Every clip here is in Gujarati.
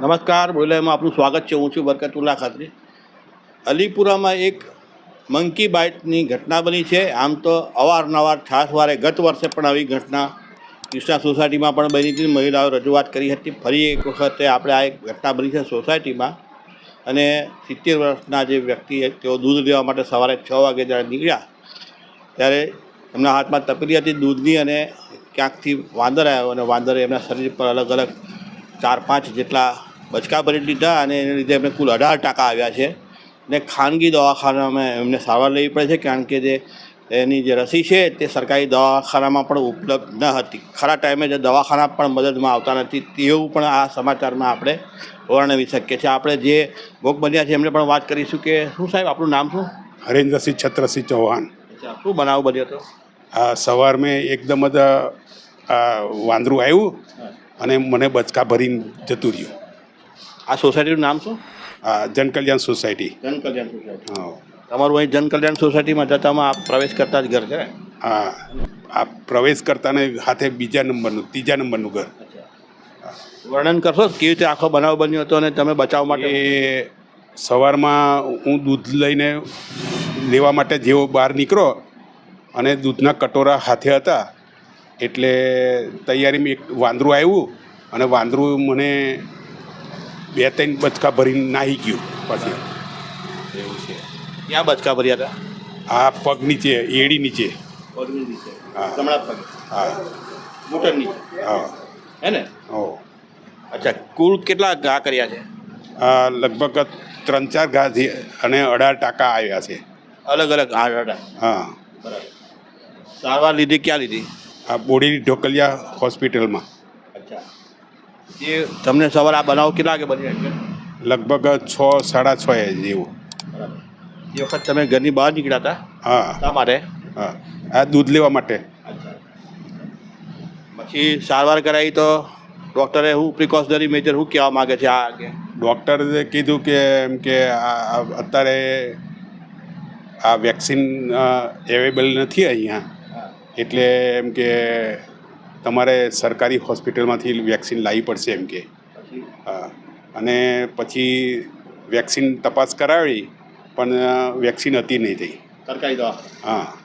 નમસ્કાર, બોલેમાં આપનું સ્વાગત છે. હું છું બરકતુલ્લા ખાતરી. અલીપુરામાં એક મંકી બાઇટની ઘટના બની છે. આમ તો અવારનવાર છાસવારે ગત વર્ષે પણ આવી ઘટના કૃષ્ણા સોસાયટીમાં પણ બની હતી. મહિલાઓ રજૂઆત કરી હતી. ફરી એક વખતે આપણે આ એક ઘટના બની છે સોસાયટીમાં. અને સિત્તેર વર્ષના જે વ્યક્તિ તેઓ દૂધ લેવા માટે સવારે છ વાગે જ્યારે નીકળ્યા, ત્યારે એમના હાથમાં તપેલી હતી દૂધની અને ક્યાંકથી વાંદર આવ્યો અને વાંદરે એમના શરીર પર અલગ અલગ ચાર પાંચ જેટલા બચકા ભરી લીધા અને એને લીધે એમને કુલ અઢાર ટકા આવ્યા છે. ને ખાનગી દવાખાનામાં એમને સારવાર લેવી પડે છે કારણ કે જે એની જે રસી છે તે સરકારી દવાખાનામાં પણ ઉપલબ્ધ ન હતી. ખરા ટાઈમે જે દવાખાના પણ મદદમાં આવતા નથી તેવું પણ આ સમાચારમાં આપણે વર્ણવી શકીએ છીએ. આપણે જે ભોગ બન્યા છે એમને પણ વાત કરીશું કે શું સાહેબ આપણું નામ શું? હરેન્દ્રસિંહ છત્રસિંહ ચૌહાણ. શું બનાવ બન્યો હતો? સવાર મેં એકદમ જ વાંદરું આવ્યું. અને મને બચકા ભરીને જતું રહ્યું. આ સોસાયટીનું નામ શું? આ જનકલ્યાણ સોસાયટી. હા. તમારું અહીં જનકલ્યાણ સોસાયટીમાં જતામાં આપ પ્રવેશ કરતા જ ઘર છે હા. આ આ પ્રવેશ કરતાને હાથે બીજા નંબરનું ત્રીજા નંબરનું ઘર. વર્ણન કરશો કેવી રીતે આખો બનાવ બન્યો હતો અને તમે બચાવ માટે? એ સવારમાં હું દૂધ લઈને લેવા માટે જેવો બહાર નીકળો અને દૂધના કટોરા હાથે હતા એટલે તૈયારીમાં એક વાંદરું આવ્યું અને વાંદરું મને બે ત્રણ બચકા ભરીને નાહી ગયું પછી. એવું છે. ક્યાં બચકા ભર્યા હતા? આ પગ નીચે એડી નીચે. પગની નીચે. હા. જમણા પગ. હા. મોટર નીચે. હા. હે ને? ઓ અચ્છા કુલ કેટલા ઘા કર્યા છે? લગભગ ત્રણ ચાર ઘા છે અને અઢાર ટાંકા આવ્યા છે. અલગ અલગ આઠ હા. બરાબર. સારવાર લીધી ક્યાં લીધી? આ બોડી ઢોકલિયા હોસ્પિટલમાં. અચ્છા. એ તમને સવારે આ બનાવ કેટલા વાગે બની લગભગ છ સાડા છ જેવું. એ વખત તમે ઘરની બહાર નીકળ્યા હતા? હા. શા માટે? હા. આ દૂધ લેવા માટે. પછી સારવાર કરાવી તો ડૉક્ટરે શું પ્રિકોશનરી મેજર શું કહેવા માગે છે આ અંગે ડૉક્ટરે કીધું કે એમ કે અત્યારે આ વેક્સિન અવેલેબલ નથી અહીંયા. એટલે એમ કે તમારે સરકારી હોસ્પિટલમાંથી વેક્સિન લાવવી પડશે એમ કે. હા. અને પછી વેક્સિન તપાસ કરાવી પણ વેક્સિન હતી નહીં થઈ. સરકારી દવા. હા.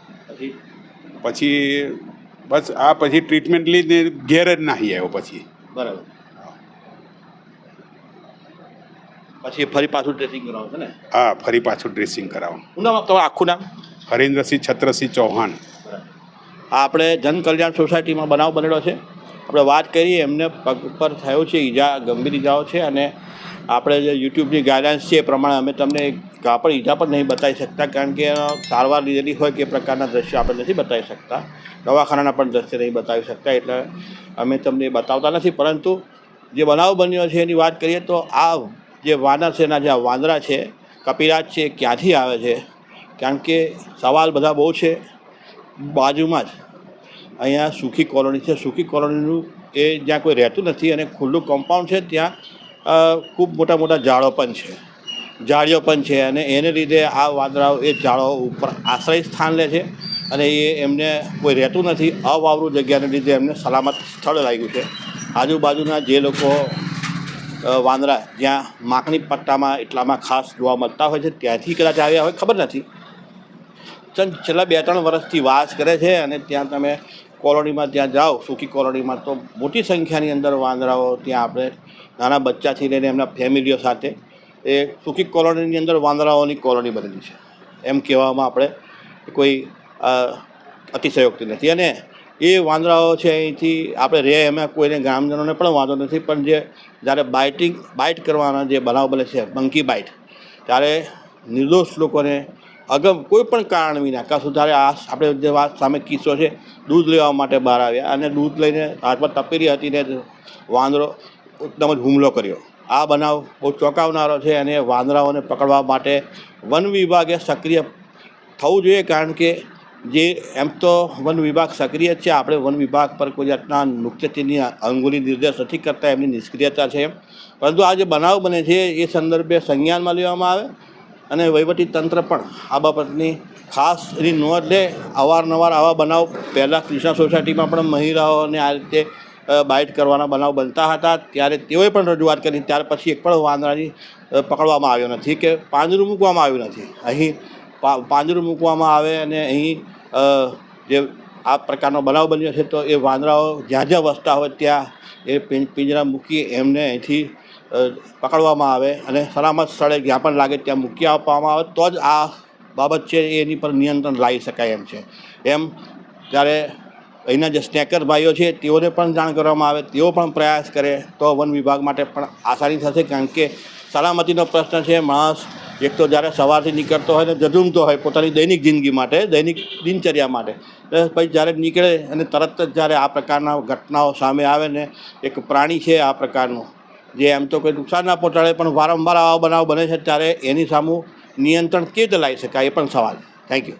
પછી? બસ આ પછી ટ્રીટમેન્ટ લઈને ઘેર જ નાહી આવ્યો પછી. બરાબર. પછી ફરી પાછું ડ્રેસિંગ કરાવો છે ને? હા ફરી પાછું ડ્રેસિંગ નામ તમારું આખું નામ? હરેન્દ્રસિંહ છત્રસિંહ ચૌહાણ. આપણે જન કલ્યાણ સોસાયટીમાં બનાવ બનેલો છે. આપણે વાત કરીએ, એમને પગ પર થયો છે, ઈજા, ગંભીર ઈજાઓ છે અને આપણે જે યુટ્યુબની ગાઈડલાઇન્સ છે એ પ્રમાણે અમે તમને કાપડ ઈજા પણ નહીં બતાવી શકતા, કારણ કે સારવાર લીધેલી હોય કે પ્રકારના દ્રશ્યો આપણે નથી બતાવી શકતા. દવાખાનાના પણ દ્રશ્ય નહીં બતાવી શકતા, એટલે અમે તમને બતાવતા નથી. પરંતુ જે બનાવ બન્યો છે એની વાત કરીએ તો આ જે વાનર એના જે વાંદરા છે, કપિરાજ છે ક્યાંથી આવે છે? કારણ કે સવાલ બધા બહુ છે. બાજુમાં જ. અહીંયા સુખી કોલોની છે. સુખી કોલોનીનું એ જ્યાં કોઈ રહેતું નથી અને ખુલ્લું કમ્પાઉન્ડ છે, ત્યાં ખૂબ મોટા મોટા ઝાડો પણ છે. ઝાડીઓ પણ છે અને એને લીધે આ વાંદરાઓ એ ઝાડો ઉપર આશ્રય સ્થાન લે છે અને એ એમને કોઈ રહેતું નથી. અવાવરું જગ્યાને લીધે એમને સલામત સ્થળ લાગ્યું છે. આજુબાજુના જે લોકો વાંદરા જ્યાં માખણી પટ્ટામાં એટલામાં ખાસ જોવા મળતા હોય છે, ત્યાંથી કદાચ આવ્યા હોય, ખબર નથી. છેલ્લા બે ત્રણ વર્ષથી વાસ કરે છે અને ત્યાં તમે કોલોનીમાં ત્યાં જાઓ, સુખી કોલોનીમાં, તો મોટી સંખ્યાની અંદર વાંદરાઓ ત્યાં આપણે નાના બચ્ચાથી લઈને એમના ફેમિલીઓ સાથે એ સુખી કોલોનીની અંદર વાંદરાઓની કોલોની બનેલી છે. એમ કહેવામાં આપણે કોઈ અતિશયોક્તિ નથી. અને એ વાંદરાઓ છે અહીંથી આપણે રહે એમાં કોઈને ગ્રામજનોને પણ વાંધો નથી, પણ જે જ્યારે બાઇટિંગ, બાઇટ કરવાના જે બનાવ બને છે, મંકી બાઇટ, ત્યારે નિર્દોષ લોકોને અગમ કોઈ પણ કારણ વિના, કાં સુધારે આ આપણે જે વાત સામે કિસ્સો છે, દૂધ લેવા માટે બહાર આવ્યા અને દૂધ લઈને હાથમાં તપેલી હતી ને વાંદરો એકદમ જ હુમલો કર્યો. આ બનાવ બહુ ચોંકાવનારો છે અને વાંદરાઓને પકડવા માટે વન વિભાગે સક્રિય થવું જોઈએ, કારણ કે જે એમ તો વન વિભાગ સક્રિય છે, આપણે વન વિભાગ પર કોઈ જાતના નુકતેની અંગુલી નિર્દેશ નથી કરતા, એમની નિષ્ક્રિયતા છે પરંતુ આ જે બનાવ બને છે, એ સંદર્ભે સંજ્ઞાનમાં લેવામાં આવે અને તંત્ર પણ આ બાબતની ખાસ એની નોંધ લે. અવારનવાર આવા બનાવ પહેલાં કૃષ્ણા સોસાયટીમાં પણ મહિલાઓને આ રીતે બાઇટ કરવાના બનાવ બનતા હતા. ત્યારે તેઓએ પણ રજૂઆત કરી. ત્યાર પછી એક પણ વાંદરાની પકડવામાં આવ્યો નથી કે પાંજરું મૂકવામાં આવ્યું નથી. અહીં પાંજરું મૂકવામાં આવે અને અહીં જે આ પ્રકારનો બનાવ બન્યો છે તો એ વાંદરાઓ જ્યાં જ્યાં વસતા હોય ત્યાં એ પિંજરા મૂકી એમને અહીંથી પકડવામાં આવે અને સલામત સ્થળે જ્યાં પણ લાગે ત્યાં મૂકી આપવામાં આવે, તો જ આ બાબત છે એની પર નિયંત્રણ લાવી શકાય એમ છે. એમ ત્યારે અહીંના જે સ્નેકર ભાઈઓ છે, તેઓને પણ જાણ કરવામાં આવે, તેઓ પણ પ્રયાસ કરે, તો વન વિભાગ માટે પણ આસાની થશે, કારણ કે સલામતીનો પ્રશ્ન છે, માણસ એક તો જ્યારે સવારથી નીકળતો હોય ને જજુમતો હોય પોતાની દૈનિક જિંદગી માટે, દૈનિક દિનચર્યા માટે પછી જ્યારે નીકળે અને તરત જ જ્યારે આ પ્રકારના ઘટનાઓ સામે આવે ને, એક પ્રાણી છે આ પ્રકારનું જે એમ તો કોઈ નુકસાન ના પહોંચાડે, પણ વારંવાર આવા બનાવ બને છે ત્યારે એની સામું નિયંત્રણ કેવી રીતે લાવી શકાય એ પણ સવાલ. Thank you